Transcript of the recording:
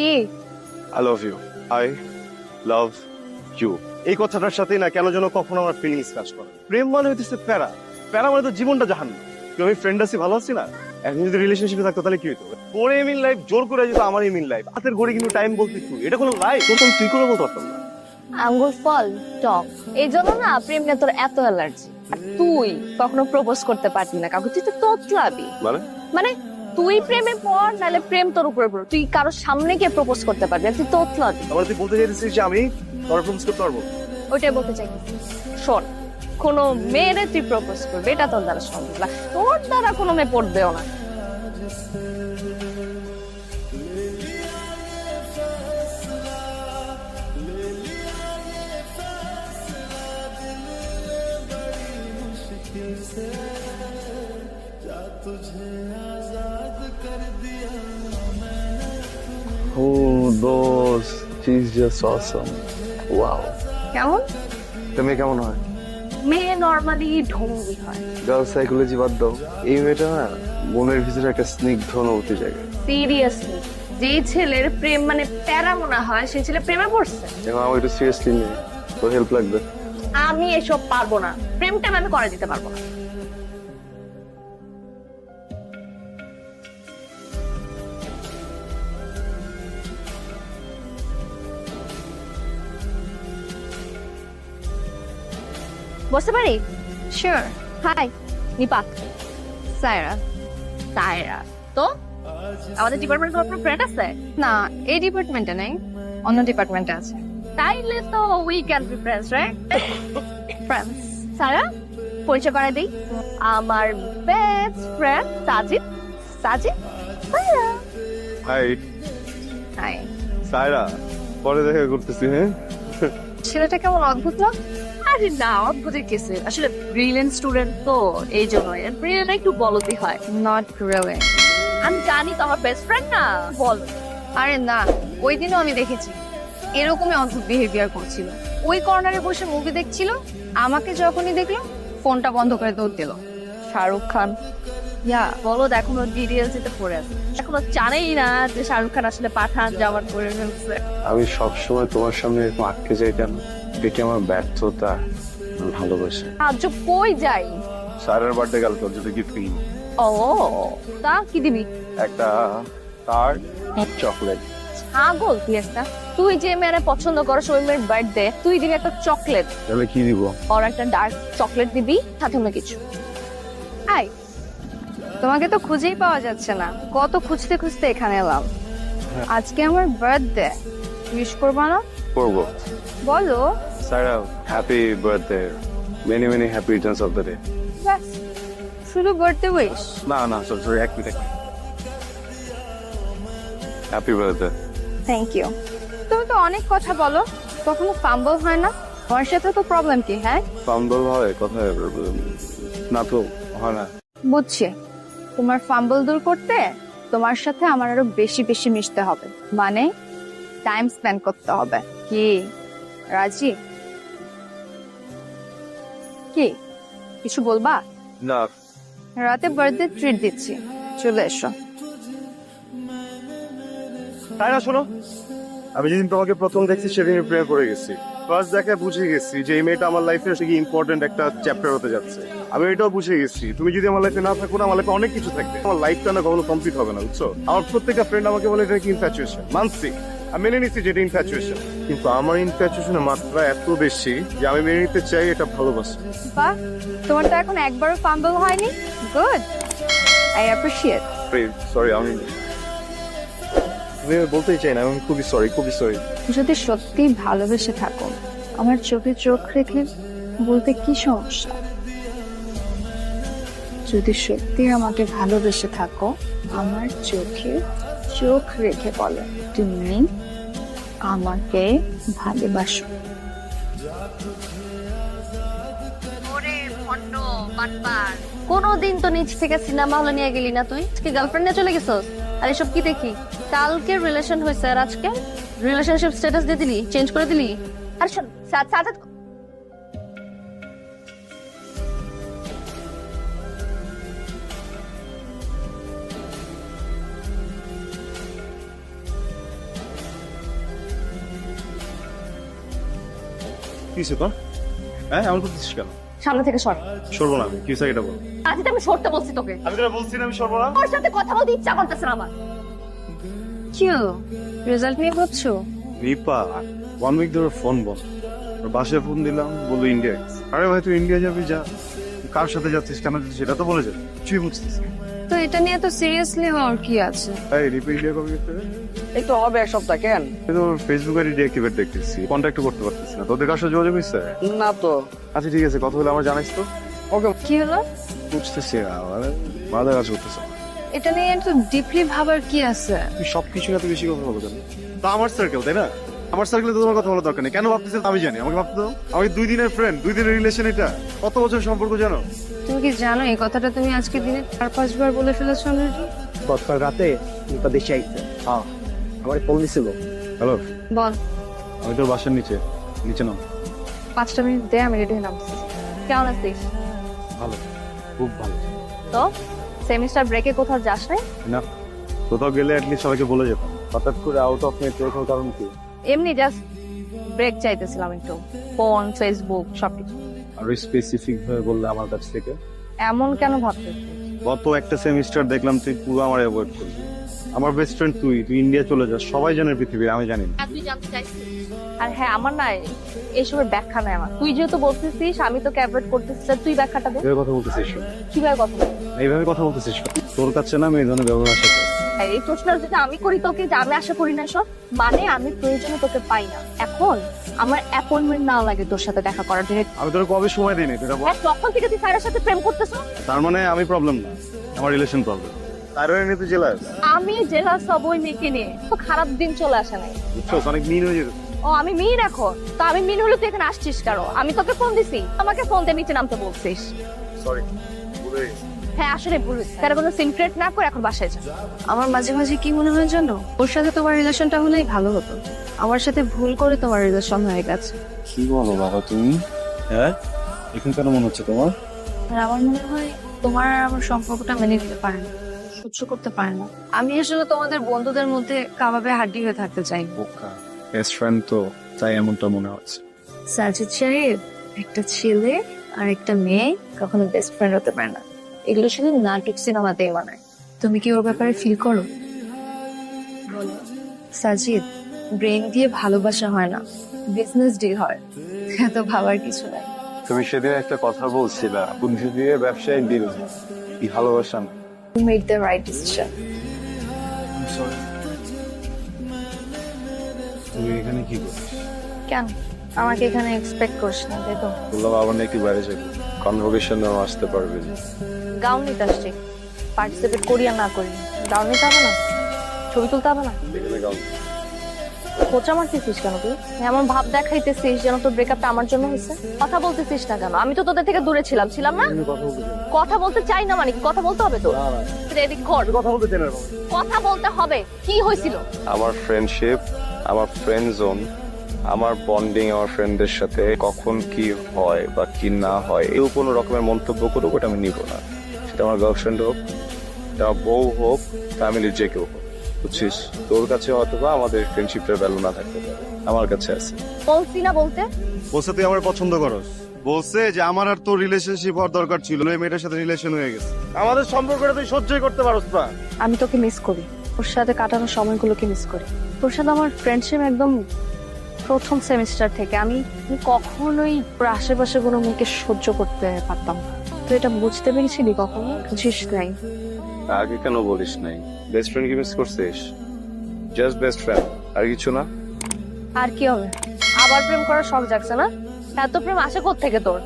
কি? I love you I love you এই কথাটার সাথে না কেন যেন কখনো আমার ফিলিংস কাজ করে। প্রেম মানে হইতেছে প্যারা। প্যারা মানে তো জীবনটা জাহান কেউ আমি ফ্রেন্ড আছি ভালো আছি না? এখন যদি রিলেশনশিপে থাকতো তাহলে কি হতো তোর এম ইন লাইফ জোর করে যেত আমার এম ইন লাইফ হাতের ঘড়ি কিন্তু টাইম বলতে তুই এটা কোনো লাইফ তোর তুই করে বলতে পারতাম না। আঙ্গুর ফল টক। এই জন্য না প্রেম নিয়ে তোর এত অ্যালার্জি আর তুই কখনো প্রপোজ করতে পারবি না কাউকে। তুই তো তোতলাবি মানে? মানে তুই প্রেমে পড় নাহলে প্রেম তোর উপরে পড় তুই কারোর সামনে গিয়ে প্রপোজ করতে পারবি আর তুই তোতলাবি আমার তুই বলতে চাইছিস যে আমি তোর প্রপোজ করতে পারব ওইটাই বলতে চাই শোন কোনো মেয়েরে তুই প্রপোজ করবি এটা তোর দ্বারা সম্ভব না তোর দ্বারা কোনো মেয়ে পড়বেও না Oh, those. She's just awesome. Wow. কেমন? তুমি কেমন হয়? মেয়ে নর্মালি ঢঙ্গি হয়। গার্ল সাইকোলজি বাদ দাও। এই মেয়েটা না মনের ভিতরে একটা স্নিগ্ধ অনুভূতি জায়গা সিরিয়াসলি যে ছেলের প্রেম মানে প্যারা মনে হয় সেই ছেলে প্রেমে পড়ছে? এবং আমার একটু সিরিয়াসলি নিয়ে তো হেল্প লাগবে। আমি এসব পারব না। প্রেমটা আমি করে দিতে পারব না। বসতে পারি? শিওর হাই নিপাত সায়রা সায়রা তো? আমাদের ডিপার্টমেন্টে কোনো ফ্রেন্ড আছে? না এই ডিপার্টমেন্টে নেই অন্য ডিপার্টমেন্টে আছে। তাইলে তো we can be friends right friends Sara পরিচয় করাই দিই। আমার best friend Sajid Sajid Sara hi hi Saira পরে দেখা করতেছি হ্যাঁ? ছেলেটা কেমন অদ্ভুত না? আরে না অদ্ভুতের কেসে। আসলে ব্রিলিয়েন্ট স্টুডেন্ট তো এই জন্য ব্রিলিয়েন্ট একটু বলতি হয়। নট রিয়েলি আমি জানি তো আমার বেস্ট ফ্রেন্ড না বল। আরে না ওই দিনও আমি দেখেছি। এরকমই অদ্ভুত বিহেভিয়ার করছিল। ওই কর্নারে বসে মুভি দেখছিল আমাকে যখনই দেখল ফোনটা বন্ধ করে দৌড় দিল। শাহরুখ খান। ইয়া বলো এখনও ডিটেলস এতে পড়ে আছে। এখনও জানেই না যে শাহরুখ খান আসলে পাঠান জামান করে ফেলছে। আমি সব সময় তোমার সামনে এরকম আটকে যাইতাম এটি আমার ব্যর্থতা ভালোবাসা? আজ কই যাই? সায়রার বার্থডে গেল তোর জন্য গিফট ও তা কি দিবি? একটা তার চকলেট ছাগল তুই একটা তুই যে মেয়েরা পছন্দ করো ওই মেয়ের বার্থডে তুই দিবি একটা চকলেট তাহলে কি দিব? আর একটা ডার্ক চকলেট দিবি সাথে অন্য কিছু। হাই তোমাকে তো খুঁজেই পাওয়া যাচ্ছে না। কত খুঁজতে খুঁজতে এখানে এলাম। আজকে আমার বার্থডে উইশ করবা না? করব। বলো। Saira happy birthday. Many many happy returns of the day. ব্যাস শুধু বার্থডে উইশ। না না সরি সরি এক minute happy birthday. Thank you তুমি তো অনেক কথা বলো কখনো ফাম্বল হয় না? তোমার সাথে তো প্রবলেম কি হ্যাঁ? ফাম্বল হয় কথা না তো হয় না। বুঝছি। তোমার ফাম্বল দূর করতে তোমার সাথে আমার আরও বেশি বেশি মিশতে হবে। মানে টাইম স্পেন্ড করতে হবে। কি? রাজি? কি? কিছু বলবা? না। রাতে বার্থডে ট্রিট দিচ্ছি। চলে এসো। তাই না শোনো? আমি যেদিন তোমাকে প্রথম দেখছি সেদিন প্রেয়ার করে গেছি। ফার্স্ট দেখায় বুঝে গেছি যে এই মেয়েটা আমার লাইফে কি ইম্পর্টেন্ট একটা চ্যাপ্টার হতে যাচ্ছে। আমি এটাও বুঝে গেছি। তুমি যদি আমার লাইফে না থাকো না আমার লাইফে অনেক কিছু থাকবে। আমার লাইফটা না কখনো কমপ্লিট হবে না বুঝছ? আমার প্রত্যেকটা ফ্রেন্ড আমাকে বলে এটা কি ইনফ্যাচুয়েশন মানছি আমি মেনে নিচ্ছি যে এটা ইনফ্যাচুয়েশন কিন্তু আমার ইনফ্যাচুয়েশনের মাত্রা এত বেশি যে আমি মেনে নিতে চাই এটা ভালোবাসা। বাহ তোমার তো এখন একবারও ফাম্বল হয়নি? গুড আই অ্যাপ্রিসিয়েট সরি আমি আমি বলতেই চাই না আমি খুবই সরি খুবই সরি যদি সত্যি ভালোবেসে থাকো আমার চোখে চোখ রেখে বলতে কি সমস্যা? যদি সত্যি আমাকে ভালোবেসে থাকো আমার চোখে চোখ রেখে বলে, তুমি আমাকে ভালোবাসো। কোনোদিন তো নিচ থেকে সিনেমা হলে নিয়ে গেলি না তুই? আজকে গার্লফ্রেন্ড নিয়ে চলে গেছস? আর এসব কি দেখি? কালকে রিলেশন হয়েছে আর আজকে? রিলেশনশিপ স্ট্যাটাস দিয়ে দিলি? চেঞ্জ করে দিলি? আর শোন সাথ কিসে হ্যাঁ এমন করতেছিস কেন? সামনে থেকে সর। সরবো না আমি কি এটা বল। আজিত আমি সরতে বলছি তোকে। আমি তোরা বলছি না আমি সরবো না। ওর সাথে কথা বলতে ইচ্ছা করতেছে না আমার। কি রেজাল্ট নিয়ে ভাবছ? রিপা ওয়ান উইক ধরে ফোন বন্ধ। ওর বাসায় ফোন দিলাম বলল ইন্ডিয়া গেছে। আরে ভাই তুই ইন্ডিয়া যাবি যা। কার সাথে যাচ্ছিস কেন? যাচ্ছিস সেটা তো বলে যা। কিছুই বুঝছিস। না। তো এটা নিয়ে তো সিরিয়াসলি হওয়ার কি আছে? এই রিপা ইন্ডিয়া কবে গেছে এই তো হবে এক সপ্তাহ কেন? তো ফেসবুক আইডি ডিঅ্যাক্টিভেট দেখতেছি কন্টাক্ট করতে পারতেছি না। তোদের কাছে যোগাযোগ হয়েছে? না তো। আচ্ছা ঠিক আছে কথা হলে আমার জানাইস তো। ওকে। কি হলো? বুঝতেছি না মানে মাথা কাজ করতেছে। এটা নিয়ে একটু ডিপলি ভাবার কি আছে? তুই সবকিছু এত বেশি কথা বলো কেন? তা আমার সার্কেল তাই না? আমার সার্কেলে তোমার কথা বলার দরকার নেই। কেন ভাবতেছে আমি জানি। আমাকে ভাবতে দাও। আমি দুই দিনের ফ্রেন্ড দুই দিনের রিলেশন এটা। কত বছর সম্পর্ক জানো? তুমি কি জানো এই কথাটা তুমি আজকে দিনে চার পাঁচবার বলে ফেলেছো অলরেডি গতকাল রাতে নিপা দেশে আইছে। হ্যাঁ। আমার ফোন দিছিল। হ্যালো বল। আমি তোর বাসার নিচে নিচে নাম। পাঁচটা মিনিট দে আমি রেডি হলাম। কেমন আছিস? ভালো। খুব ভালো। তো সেমিস্টার ব্রেকে কোথাও যাস না। কোথাও গেলে অ্যাটলিস্ট সবাইকে বলে যেতাম। হঠাৎ করে আউট অফ নেটওয়ার্ক হওয়ার কারণ কি? এমনি জাস্ট ব্রেক চাইতেছিলাম একটু ফোন ফেসবুক সবকিছু। আরও স্পেসিফিক ভাবে বললে আমার কাছ থেকে? এমন কেন ভাবতেছিস গত একটা সেমিস্টার দেখলাম তুই পুরো আমার অ্যাভয়েড করবি। আমার বেস্ট ফ্রেন্ড তুই তুই ইন্ডিয়া চলে যাস সবাই জানে পৃথিবী আমি জানি না। তুই জানতে চাইছিস আর হ্যাঁ আমার না এইসবের ব্যাখ্যা নাই আমার। তুই যেহেতু বলতেছিস আমি তোকে অ্যাভয়েড করতেছিস তা তুই ব্যাখ্যাটা দে। কথা বলতেছিস? কীভাবে কথা? এইভাবে কথা বলতেছিস তোর কাছে না আমি এই ধরনের ব্যবহার সাথে এই প্রশ্নটা যদি আমি করি তোকে যে আমি আশা করি না সব মানে আমি প্রয়োজনে তোকে পাই না। এখন আমার অ্যাপয়েন্টমেন্ট না লাগে তোর সাথে দেখা করার জন্য। আমি তোর কবে সময় দিই তুই এটা বল। হ্যাঁ, তখন থেকে তুই স্যারের সাথে প্রেম করতেছ। তার মানে আমি প্রবলেম না আমার রিলেশন প্রবলেম তার নিয়ে তুই জেলাস। আমি জেলা সব ওই মেয়েকে নিয়ে। তো খারাপ দিন চলে আসে নাই। বুঝছ অনেক মিন হয়ে যেত ও আমি মিন এখন। তো আমি মিন হলে তুই এখানে আসছিস কারও আমি তোকে ফোন দিছি। আমাকে ফোন দিয়ে নিচে নামতে বলছিস। সরি হ্যাঁ আসলে ভুল। হয়েছে তারা কোনো সিনক্রেট না করে এখন বাসায় যা আমার মাঝে মাঝে কি মনে হয় জানো? ওর সাথে তোমার রিলেশনটা হলেই ভালো হতো। আমার সাথে ভুল করে তোমার রিলেশন হয়ে গেছে। কি বলো বাবা তুমি? হ্যাঁ? এখন কেন মনে হচ্ছে তোমার? আর আমার মনে হয় তোমার আর আমার সম্পর্কটা মেনে নিতে পারে না সহ্য করতে পারে না। আমি আসলে তোমাদের বন্ধুদের মধ্যে কাবাবে হাড্ডি হয়ে থাকতে চাই। বোকা। বেস্ট ফ্রেন্ড তো তাই এমনটা মনে হচ্ছে। সাজিদ সাহেব একটা ছেলে আর একটা মেয়ে কখনো বেস্ট ফ্রেন্ড হতে পারে না। এগুলো শুধু নাটক সিনেমাতেই বানায় তুমি কি ওর ব্যাপারে ফিল করো? সাজিদ ব্রেন দিয়ে ভালোবাসা হয় না। বিজনেস ডিল হয়। এত ভাবার কিছু নাই। তুমি সেদিন একটা কথা বলছিলা বুদ্ধি দিয়ে ব্যবসায়িক ডিল ভালোবাসা? না You made the right decision. তুমি এখানে কি করছিস কেন? আমাকে এখানে এক্সপেক্ট করিস না তাই তো। বললাম আবার নাকি বাইরে যাবে। কনভোকেশনেও আসতে পারবে। গাউন নিতে আসছি। পার্টিসিপেট করি আর না করি। গাউন নিতে হবে না? ছবি তুলতে হবে না? খোঁচা মারতেছিস কেন তুই? এমন ভাব দেখাইতেছিস যেন তোর ব্রেকআপটা আমার জন্য হয়েছে। কথা বলতেছিস না কেন? আমি তো তোদের থেকে দূরে ছিলাম ছিলাম না? কথা বলতে চাই না মানে কি? কথা বলতে হবে তো? এদিক কর কথা বলতে চেনার কথা বলতে হবে। কি হয়েছিল? আমার ফ্রেন্ডশিপ আমার ফ্রেন্ড জোন আমার বন্ডিং আমার ফ্রেন্ডদের সাথে কখন কি হয় বা কি না হয় এও কোনো রকমের মন্তব্য করুক ওটা আমি নিব না। আমার গার্লফ্রেন্ড হোক আমার বউ হোক ফ্যামিলির যে কেউ হোক বুঝছিস? তোর কাছে হয়তো বা আমাদের ফ্রেন্ডশিপটার ভ্যালু না থাকতে পারে আমার কাছে আছে। বলছি না বলতে? বলছে তুই আমার পছন্দ করস। বলছে যে আমার আর তোর রিলেশনশিপ হওয়ার দরকার ছিল এই মেয়েটার সাথে রিলেশন হয়ে গেছে। আমাদের সম্পর্কটা তুই সহ্যই করতে পারস না। আমি তোকে মিস করি। ওর সাথে কাটানো সময়গুলোকে মিস করি। তোর সাথে আমার ফ্রেন্ডশিপ একদম প্রথম সেমিস্টার থেকে। আমি আমি কখনোই আশেপাশে কোনো মেয়েকে সহ্য করতে পারতাম না। তুই এটা বুঝতে পেরেছিলি কখনো? বুঝিস নাই। আগে কেন বলিস নাই? বেস্ট ফ্রেন্ড কি মিস করছিস? জাস্ট বেস্ট ফ্রেন্ড আর কিছু না? আর কি হবে? আবার প্রেম করার শখ জাগছে না? এত প্রেম আসে থেকে তোর?